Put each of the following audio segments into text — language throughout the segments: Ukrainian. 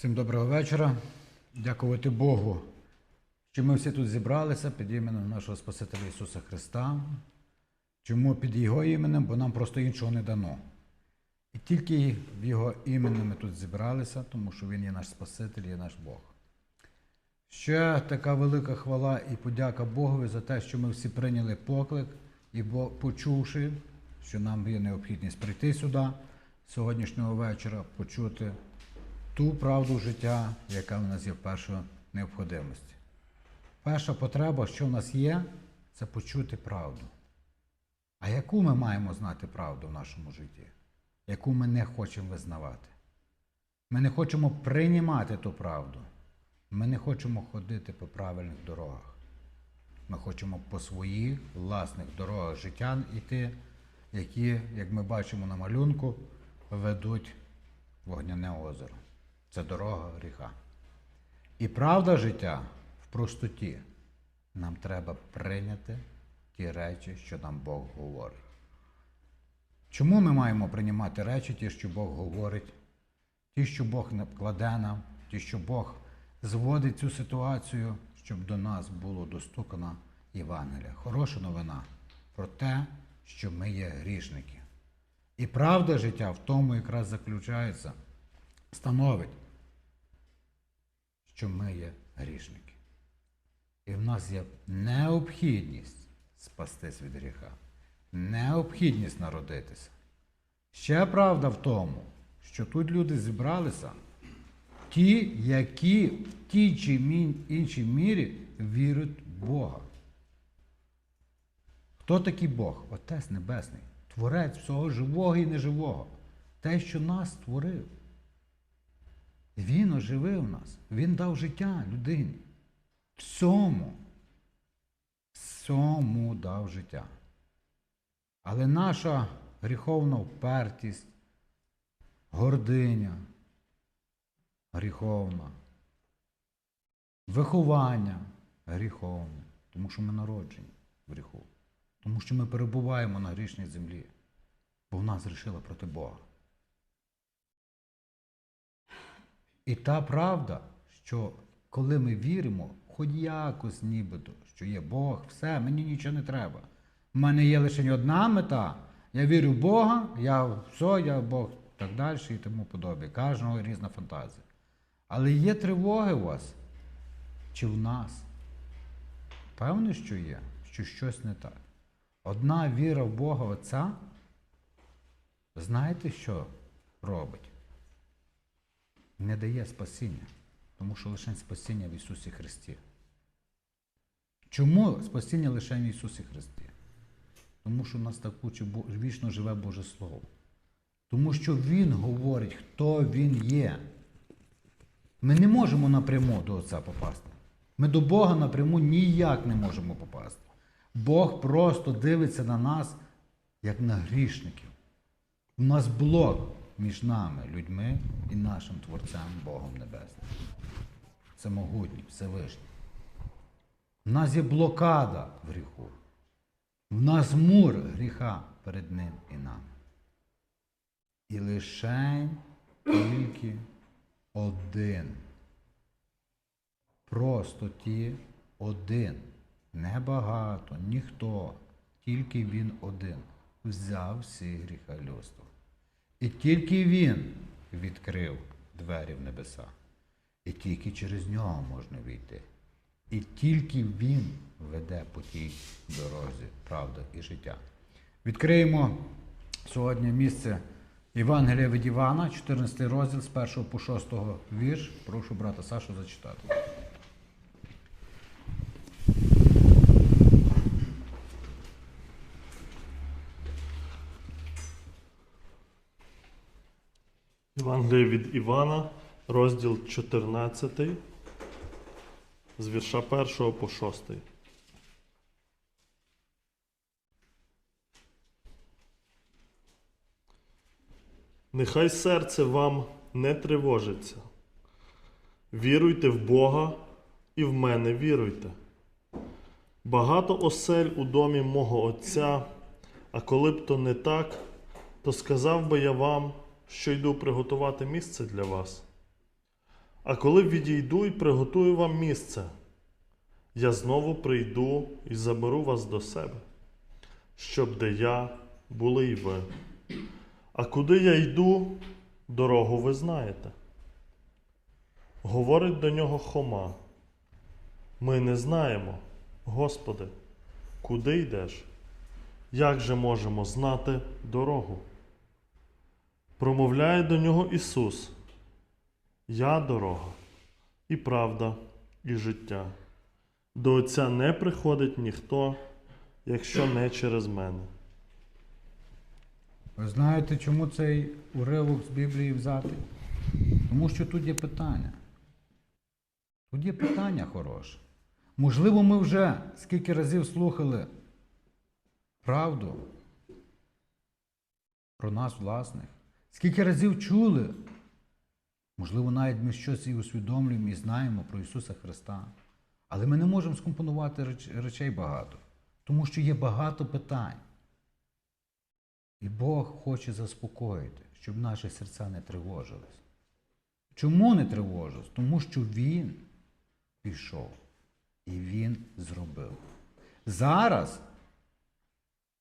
Всім доброго вечора. Дякувати Богу, що ми всі тут зібралися під іменем нашого Спасителя Ісуса Христа. Чому під Його іменем? Бо нам просто іншого не дано. І тільки в Його імені ми тут зібралися, тому що Він є наш Спаситель, є наш Бог. Ще така велика хвала і подяка Богові за те, що ми всі прийняли поклик і почувши, що нам є необхідність прийти сюди сьогоднішнього вечора, почути ту правду життя, яка в нас є першою необхідності. Перша потреба, що в нас є, це почути правду. А яку ми маємо знати правду в нашому житті, яку ми не хочемо визнавати? Ми не хочемо приймати ту правду. Ми не хочемо ходити по правильних дорогах. Ми хочемо по своїх власних дорогах життя йти, які, як ми бачимо на малюнку, ведуть вогняне озеро. Це дорога гріха. І правда життя в простоті. Нам треба прийняти ті речі, що нам Бог говорить. Чому ми маємо приймати речі, ті, що Бог говорить, ті, що Бог кладе нам, ті, що Бог зводить цю ситуацію, щоб до нас було доступна Євангелія. Хороша новина про те, що ми є грішники. І правда життя в тому якраз заключається, становить, що ми є грішники. І в нас є необхідність спастись від гріха, необхідність народитися. Ще правда в тому, що тут люди зібралися, ті, які в тій чи іншій мірі вірять в Бога. Хто такий Бог? Отець Небесний, Творець всього живого і неживого. Те, що нас створив. Він оживив нас, Він дав життя людині. Всьому. Всьому дав життя. Але наша гріховна впертість, гординя, гріховна, виховання гріховне, тому що ми народжені в гріху, тому що ми перебуваємо на грішній землі, бо в нас грішила проти Бога. І та правда, що коли ми віримо, хоч якось нібито, що є Бог, все, мені нічого не треба. У мене є лише одна мета. Я вірю в Бога, я все, я Бог, так далі і тому подобне. Кожного різна фантазія. Але є тривоги у вас чи в нас? Певно, що є, що щось не так. Одна віра в Бога Отця, знаєте, що робить? Не дає спасіння, тому що лише спасіння в Ісусі Христі. Чому спасіння лише в Ісусі Христі? Тому що в нас так вічно живе Боже Слово. Тому що Він говорить, хто Він є. Ми не можемо напряму до Отця попасти. Ми до Бога напряму ніяк не можемо попасти. Бог просто дивиться на нас, як на грішників. У нас блок між нами, людьми і нашим Творцем Богом Небесним. Це могутній, Всевишній. У нас є блокада в гріху. В нас мур гріха перед ним і нами. І лише тільки один. Просто ті один. Небагато, ніхто, тільки він один. Взяв всі гріха людства. І тільки він відкрив двері в небеса. І тільки через нього можна війти. І тільки він веде по тій дорозі, правда і життя. Відкриємо сьогодні місце Євангелія від Івана, 14 розділ з 1 по 6 вірш. Прошу брата Сашу зачитати. Євангеліє від Івана, розділ 14, з вірша 1 по 6. Нехай серце вам не тривожиться. Віруйте в Бога і в мене віруйте. Багато осель у домі мого Отця, а коли б то не так, то сказав би я вам, що йду приготувати місце для вас. А коли відійду і приготую вам місце, я знову прийду і заберу вас до себе, щоб де я були й ви. А куди я йду, дорогу ви знаєте. Говорить до нього Хома. Ми не знаємо, Господи, куди йдеш? Як же можемо знати дорогу? Промовляє до нього Ісус. Я дорога, і правда, і життя. До Отця не приходить ніхто, якщо не через мене. Ви знаєте, чому цей уривок з Біблії взяти? Тому що тут є питання. Тут є питання хороше. Можливо, ми вже скільки разів слухали правду про нас власних, скільки разів чули. Можливо, навіть ми щось і усвідомлюємо і знаємо про Ісуса Христа. Але ми не можемо скомпонувати реч- речей багато, тому що є багато питань. І Бог хоче заспокоїти, щоб наші серця не тривожились. Чому не тривожились? Тому що Він пішов і Він зробив. Зараз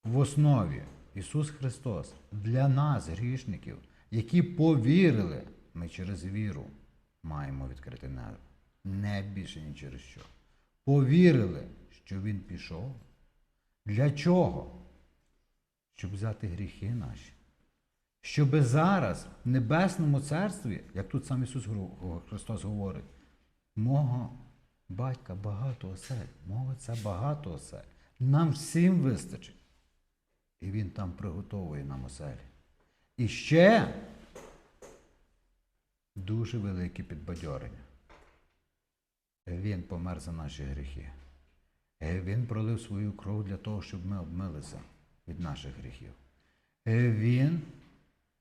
в основі Ісус Христос для нас, грішників, які повірили, ми через віру маємо відкрити небо. Не більше ні через що. Повірили, що Він пішов. Для чого? щоб взяти гріхи наші. Щоб зараз в Небесному Царстві, як тут сам Ісус Христос говорить, мого батька багато осель, мого Отця багато осель. Нам всім вистачить. І Він там приготовує нам оселі. І ще дуже велике підбадьорення. Він помер за наші гріхи. Він пролив свою кров для того, щоб ми обмилися від наших гріхів. Він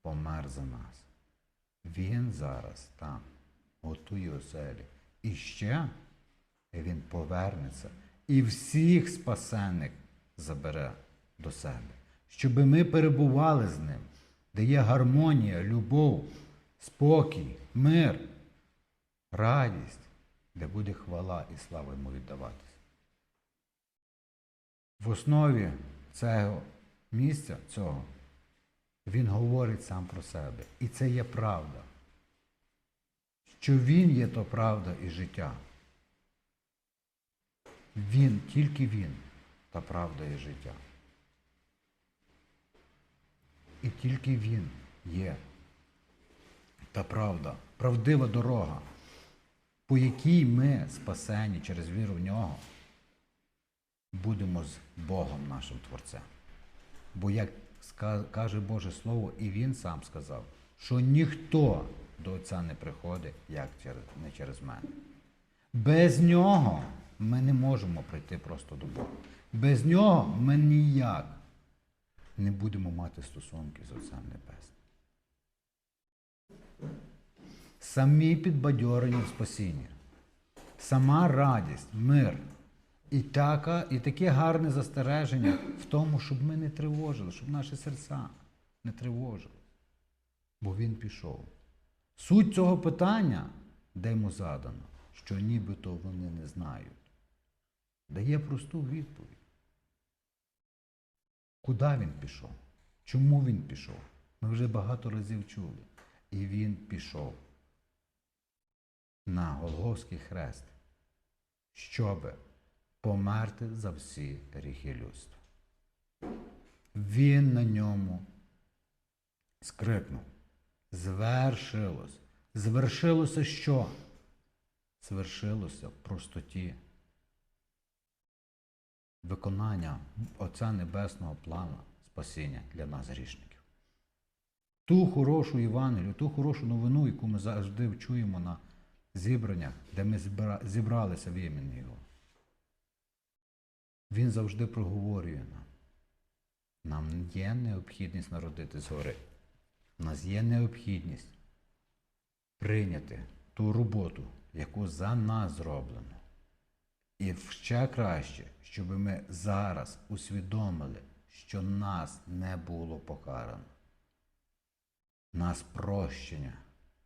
помер за нас. Він зараз там готує оселі. І ще він повернеться і всіх спасених забере до себе, щоб ми перебували з ним, де є гармонія, любов, спокій, мир, радість, де буде хвала і слава йому віддаватися. В основі цього місця цього він говорить сам про себе. І це є правда. Що він є то правда і життя. Він, тільки він, та правда і життя. І тільки він є та правда, правдива дорога, по якій ми спасені через віру в нього будемо з Богом нашим Творцем. Бо як каже Боже Слово, і Він сам сказав, що ніхто до Отця не приходить, як не через мене. Без нього ми не можемо прийти просто до Бога. Без нього ми ніяк не будемо мати стосунки з Отцем Небесним. Самі підбадьорення в спасінні, сама радість, мир і, така, і таке гарне застереження в тому, щоб ми не тривожили, щоб наші серця не тривожили. Бо він пішов. Суть цього питання, де йому задано, що нібито вони не знають, дає просту відповідь. Куди він пішов? Чому він пішов? Ми вже багато разів чули. І він пішов на Голговський хрест, щоб померти за всі гріхи людства. Він на ньому скрикнув. Звершилось. Звершилося що? Звершилося в простоті виконання Отця Небесного плану спасіння для нас грішників. Ту хорошу Євангелію, ту хорошу новину, яку ми завжди чуємо на зібраннях, де ми зібралися в імені Його. Він завжди проговорює нам. Нам є необхідність народити згори. У нас є необхідність прийняти ту роботу, яку за нас зроблено. І ще краще, щоб ми зараз усвідомили, що нас не було покарано. Нас прощення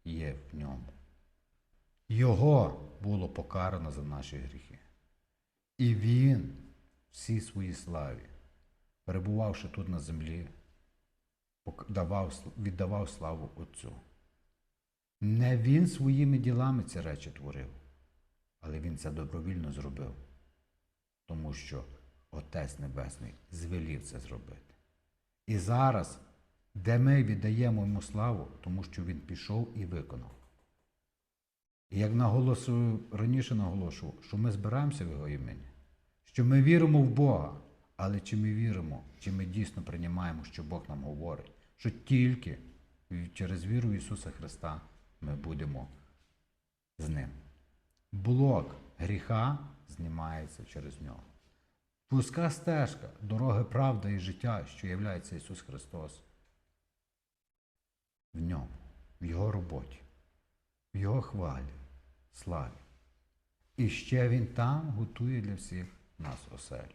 є в ньому. Його було покарано за наші гріхи. І Він в всій своїй славі, перебувавши тут на землі, віддавав славу Отцю. Не він своїми ділами ці речі творив, але він це добровільно зробив, тому що Отець Небесний звелів це зробити. І зараз, де ми віддаємо йому славу, тому що він пішов і виконав. І як наголошую, раніше наголошував, що ми збираємося в його імені, що ми віримо в Бога, але чи ми віримо, чи ми дійсно приймаємо, що Бог нам говорить, що тільки через віру Ісуса Христа ми будемо з Ним. Блок гріха знімається через нього. Пуска стежка, дороги правда і життя, що являється Ісус Христос. В ньому, в Його роботі, в Його хвалі, славі. І ще Він там готує для всіх нас оселю.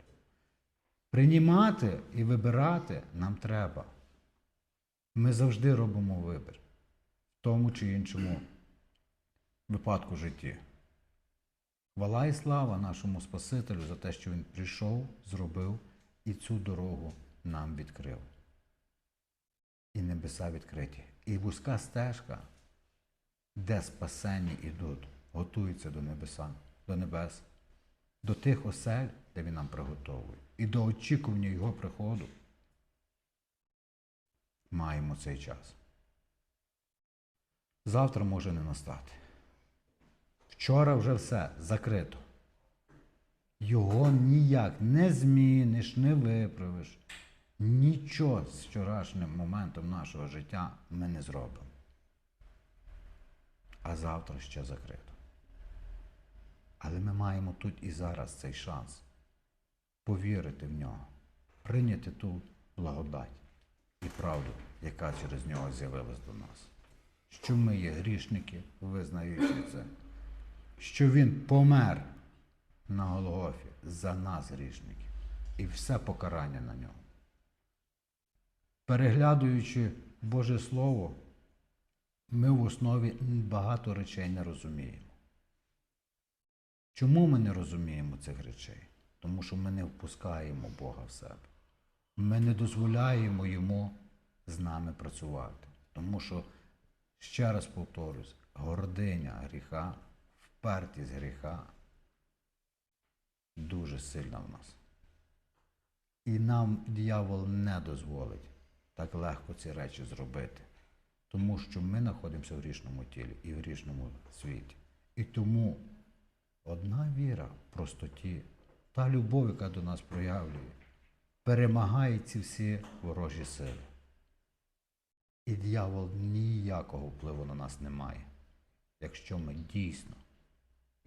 Приймати і вибирати нам треба. Ми завжди робимо вибір в тому чи іншому випадку житті. Хвала і слава нашому Спасителю за те, що Він прийшов, зробив і цю дорогу нам відкрив. І небеса відкриті. І вузька стежка, де спасені ідуть, готуються до небеса, до небес, до тих осель, де Він нам приготовує, і до очікування Його приходу. Маємо цей час. Завтра може не настати. Вчора вже все закрито. Його ніяк не зміниш, не виправиш. Нічого з вчорашнім моментом нашого життя ми не зробимо. А завтра ще закрито. Але ми маємо тут і зараз цей шанс повірити в нього, прийняти ту благодать і правду, яка через нього з'явилась до нас. Що ми є грішники, визнаючи це що Він помер на Голгофі за нас, грішників, і все покарання на нього. Переглядуючи Боже Слово, ми в основі багато речей не розуміємо. Чому ми не розуміємо цих речей? Тому що ми не впускаємо Бога в себе. Ми не дозволяємо Йому з нами працювати. Тому що, ще раз повторюсь, гординя гріха впертість гріха дуже сильна в нас. І нам диявол не дозволить так легко ці речі зробити, тому що ми знаходимося в грішному тілі і в грішному світі. І тому одна віра в простоті, та любов, яка до нас проявлює, перемагає ці всі ворожі сили. І диявол ніякого впливу на нас не має, якщо ми дійсно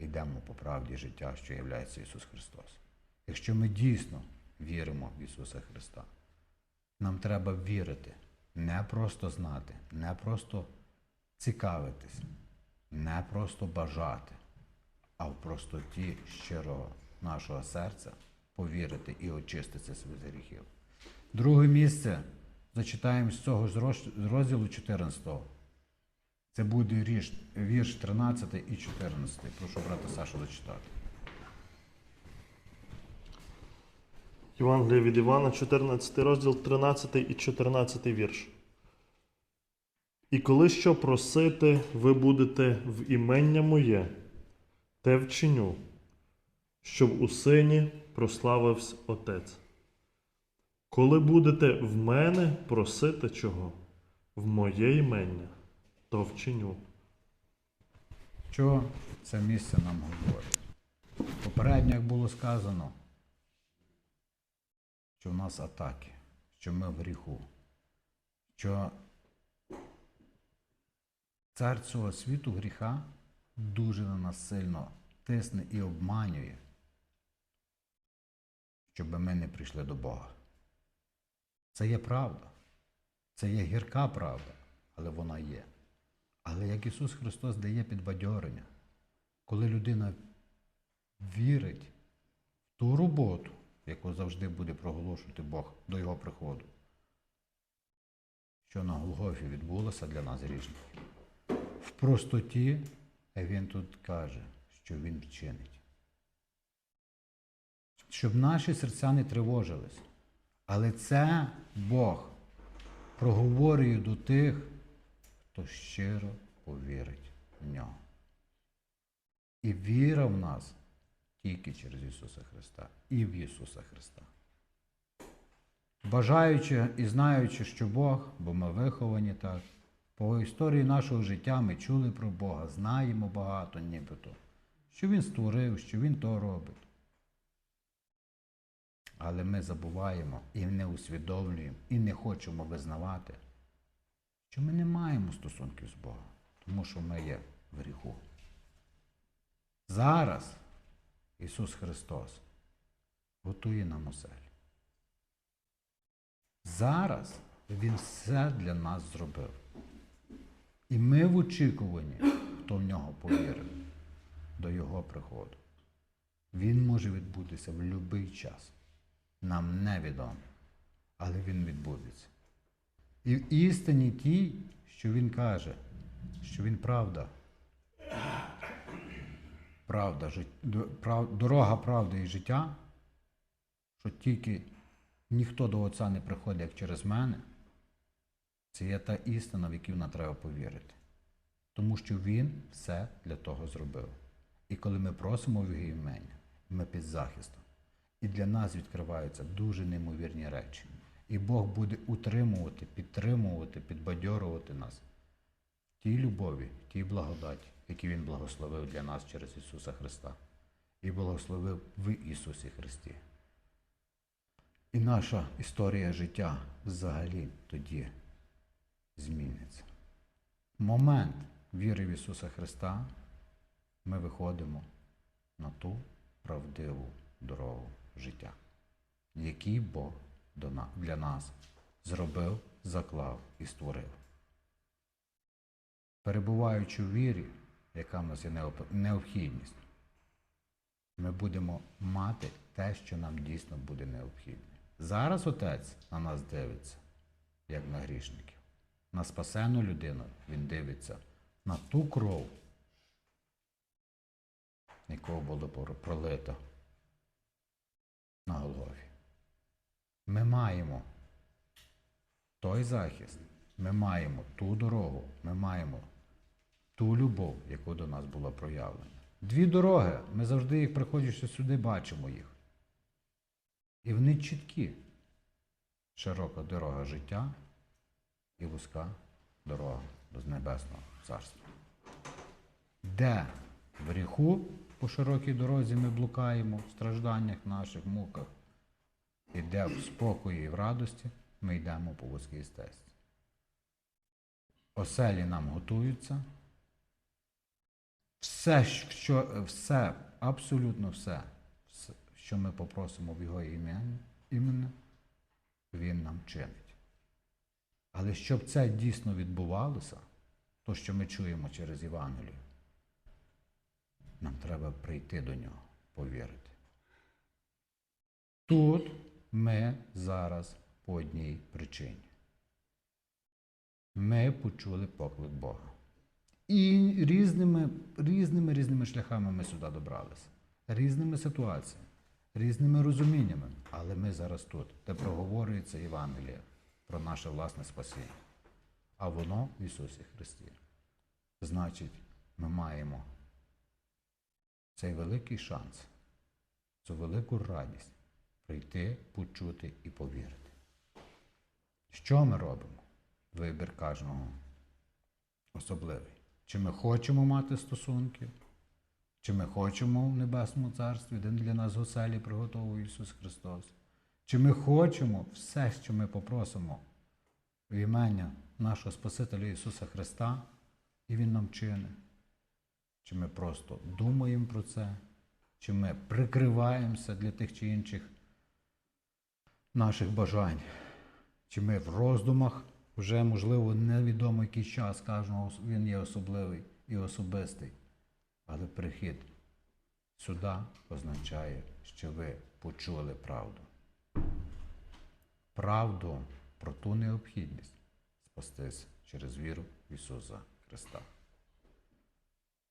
йдемо по правді життя, що є Ісус Христос. Якщо ми дійсно віримо в Ісуса Христа, нам треба вірити, не просто знати, не просто цікавитись, не просто бажати, а в простоті щирого нашого серця повірити і очиститися від гріхів. Друге місце зачитаємо з цього розділу 14. Це буде вірш, вірш 13 і 14. Прошу брата Сашу зачитати. Євангелія від Івана, 14 розділ, 13 і 14 вірш. І коли що просити, ви будете в імення моє, те вчиню, щоб у сині прославився Отець. Коли будете в мене просити чого, в моє імення, то вчиню. Що це місце нам говорить? Попередньо, як було сказано, що в нас атаки, що ми в гріху, що цар цього світу гріха дуже на нас сильно тисне і обманює, щоб ми не прийшли до Бога. Це є правда. Це є гірка правда, але вона є. Але як Ісус Христос дає підбадьорення, коли людина вірить в ту роботу, яку завжди буде проголошувати Бог до Його приходу, що на Голгофі відбулося для нас грішників, в простоті він тут каже, що він вчинить. Щоб наші серця не тривожились. Але це Бог проговорює до тих, хто щиро повірить в нього. І віра в нас тільки через Ісуса Христа і в Ісуса Христа. Бажаючи і знаючи, що Бог, бо ми виховані так, по історії нашого життя ми чули про Бога, знаємо багато нібито, що Він створив, що Він то робить. Але ми забуваємо і не усвідомлюємо, і не хочемо визнавати, що ми не маємо стосунків з Богом, тому що ми є в гріху. Зараз Ісус Христос готує нам осель. Зараз Він все для нас зробив. І ми в очікуванні, хто в нього повірив, до Його приходу. Він може відбутися в будь-який час. Нам невідомо, але він відбудеться. І в істині тій, що він каже, що він правда. Правда, дорога правди і життя, що тільки ніхто до Отця не приходить, як через мене, це є та істина, в яку нам треба повірити. Тому що Він все для того зробив. І коли ми просимо в Його імення, ми під захистом. І для нас відкриваються дуже неймовірні речі. І Бог буде утримувати, підтримувати, підбадьорувати нас тій любові, тій благодаті, які Він благословив для нас через Ісуса Христа. І благословив в Ісусі Христі. І наша історія життя взагалі тоді зміниться. Момент віри в Ісуса Христа ми виходимо на ту правдиву дорогу життя, який Бог для нас зробив, заклав і створив. Перебуваючи в вірі, яка в нас є необхідність, ми будемо мати те, що нам дійсно буде необхідне. Зараз Отець на нас дивиться, як на грішників. На спасену людину Він дивиться на ту кров, якого було пролито на Голгофі. Ми маємо той захист, ми маємо ту дорогу, ми маємо ту любов, яку до нас була проявлена. Дві дороги, ми завжди їх, приходячи сюди, бачимо їх. І вони чіткі. Широка дорога життя і вузька дорога до Небесного Царства. Де в гріху по широкій дорозі ми блукаємо в стражданнях наших муках, і де в спокої і в радості ми йдемо по вузькій стежці. Оселі нам готуються. Все, що, все, абсолютно все, все, що ми попросимо в Його імені, Він нам чинить. Але щоб це дійсно відбувалося, то, що ми чуємо через Євангелію, нам треба прийти до нього, повірити. Тут ми зараз по одній причині. Ми почули поклик Бога. І різними, різними різними шляхами ми сюди добралися, різними ситуаціями, різними розуміннями. Але ми зараз тут, де проговорюється Євангеліє про наше власне спасіння. А воно в Ісусі Христі. Значить, ми маємо цей великий шанс, цю велику радість прийти, почути і повірити. Що ми робимо? Вибір кожного особливий. Чи ми хочемо мати стосунки, чи ми хочемо в Небесному Царстві, де для нас оселі приготовує Ісус Христос, чи ми хочемо все, що ми попросимо в імення нашого Спасителя Ісуса Христа, і Він нам чинить. Чи ми просто думаємо про це, чи ми прикриваємося для тих чи інших наших бажань, чи ми в роздумах вже, можливо, невідомо який час кожного він є особливий і особистий. Але прихід сюди означає, що ви почули правду. Правду про ту необхідність спастись через віру в Ісуса Христа.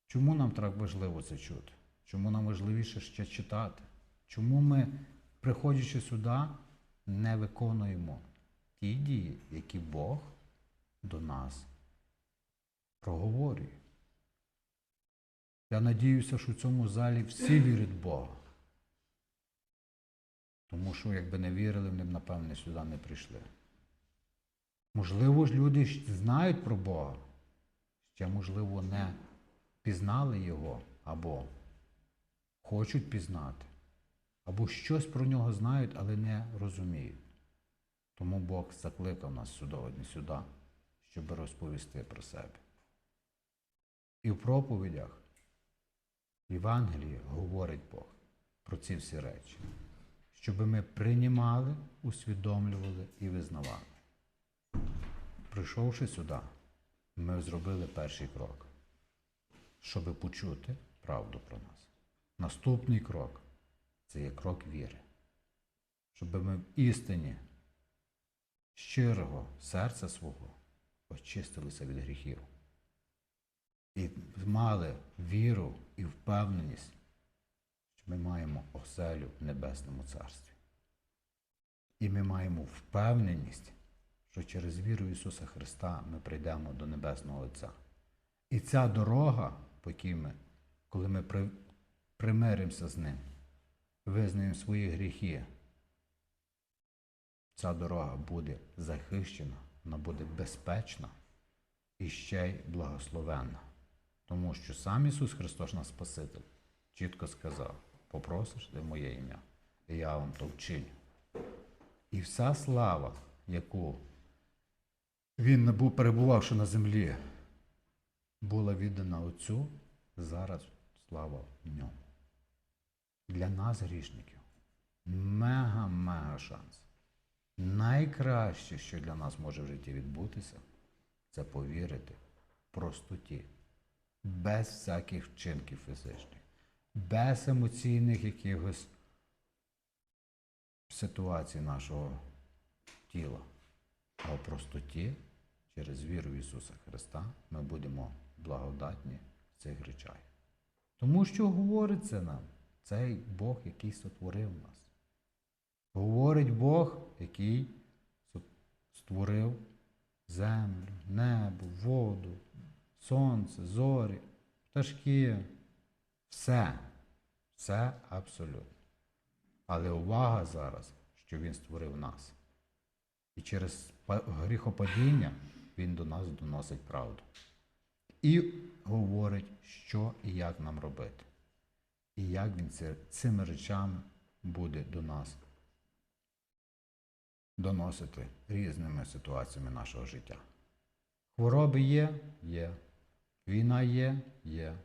Чому нам так важливо це чути? Чому нам важливіше ще читати? Чому ми, приходячи сюди, не виконуємо ті дії, які Бог до нас проговорює? Я надіюся, що в цьому залі всі вірять в Бога. Тому що, якби не вірили, вони б, напевне, сюди не прийшли. Можливо ж, люди знають про Бога, ще, можливо, не пізнали Його або хочуть пізнати, або щось про нього знають, але не розуміють. Тому Бог закликав нас сьогодні сюди, щоб розповісти про себе. І в проповідях Євангелії говорить Бог про ці всі речі, щоб ми приймали, усвідомлювали і визнавали. Прийшовши сюди, ми зробили перший крок, щоб почути правду про нас. Наступний крок це є крок віри, щоб ми в істині щирого серця свого очистилися від гріхів і мали віру і впевненість, що ми маємо оселю в Небесному Царстві. І ми маємо впевненість, що через віру Ісуса Христа ми прийдемо до Небесного Отця. І ця дорога, по якій ми, коли ми примиримося з Ним, визнаємо свої гріхи, ця дорога буде захищена, вона буде безпечна і ще й благословенна. Тому що сам Ісус Христос, наш Спаситель, чітко сказав: попросиш ти моє ім'я, і я вам то вчиню. І вся слава, яку він набув, перебувавши на землі, була віддана Отцю, зараз слава в ньому. Для нас, грішників, мега-мега шанс. Найкраще, що для нас може в житті відбутися, це повірити в простоті, без всяких вчинків фізичних, без емоційних якихось ситуацій нашого тіла. А в простоті, через віру в Ісуса Христа, ми будемо благодатні в цих речах. Тому що говориться нам цей Бог, який сотворив нас. Говорить Бог, який створив землю, небо, воду, сонце, зорі, пташки. Все. Все абсолютно. Але увага зараз, що Він створив нас. І через гріхопадіння Він до нас доносить правду. І говорить, що і як нам робити. І як він це, цими речами буде до нас доносити різними ситуаціями нашого життя. Хвороби є, є. Війна є, є.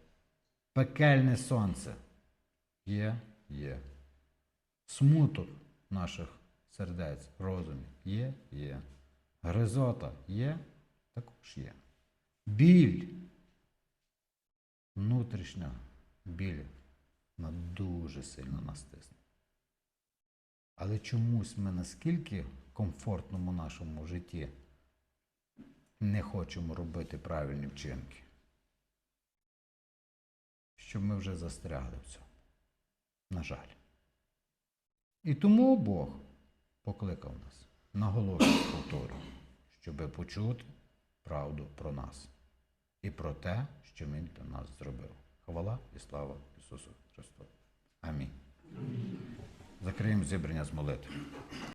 Пекельне сонце є, є. Смуток наших сердець, розумів є, є. Гризота є, також є. Біль. Внутрішня біль вона дуже сильно нас тисне. Але чомусь ми наскільки комфортному нашому житті не хочемо робити правильні вчинки, що ми вже застрягли в цьому. На жаль. І тому Бог покликав нас, наголошую повторю, щоб почути правду про нас і про те, що Він для нас зробив. Хвала і слава Ісусу Христу. Амінь. Закриємо зібрання з молитви.